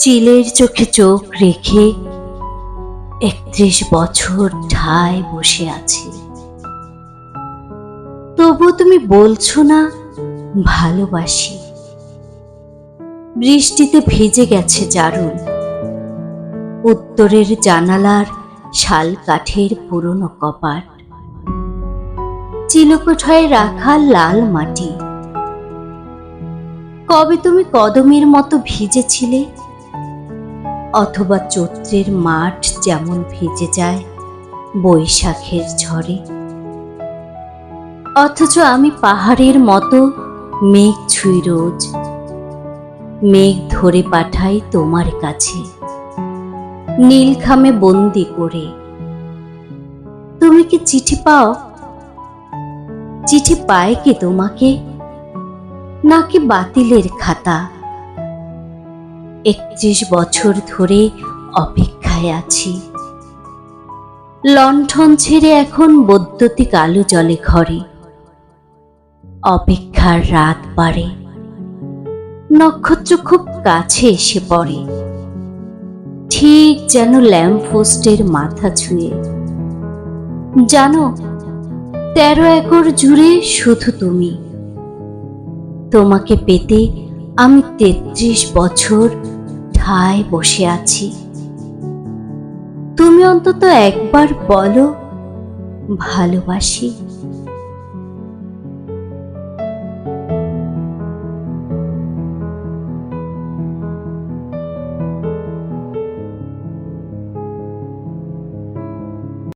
চিলের চোখে চোখ রেখে একত্রিশ বছর ঠায় বসে আছি। তবু তুমি বলছো না, ভালোবাসি। বৃষ্টিতে ভিজে গেছে জারুল। উত্তরের জানালার শাল কাঠের পুরনো কপাট। চিলকোঠায় রাখা লাল মাটি। কবে তুমি কদমের মতো ভিজেছিলে? অথবা চৈত্রের মাঠ যেমন ভিজে যায়, বৈশাখের ঝড়ে। অথচ আমি পাহাড়ের মতো মেঘ ছুঁই রোজ, মেঘ ধরে পাঠাই তোমার কাছে। নীলখামে বন্দি করে। তুমি কি চিঠি পাও? চিঠি পায় কি তোমাকে? নাকি বাতিলের খাতা? একত্রিশ বছর ধরে অপেক্ষায় আছি। লণ্ঠন ছেড়ে এখন বৈদ্যুতিক আলো জলে ঘরে। অপেক্ষার রাত বাড়ে। নক্ষত্র খুব কাছে এসে পড়ে। ঠিক যেন ল্যাম্পপোস্টের মাথা ছুঁয়ে। জানো, তেরো একর জুড়ে শুধু তুমি। তোমাকে পেতে আমি তেত্রিশ বছর ঠায় বসে আছি? তুমি অন্তত একবার বলো ভালোবাসি।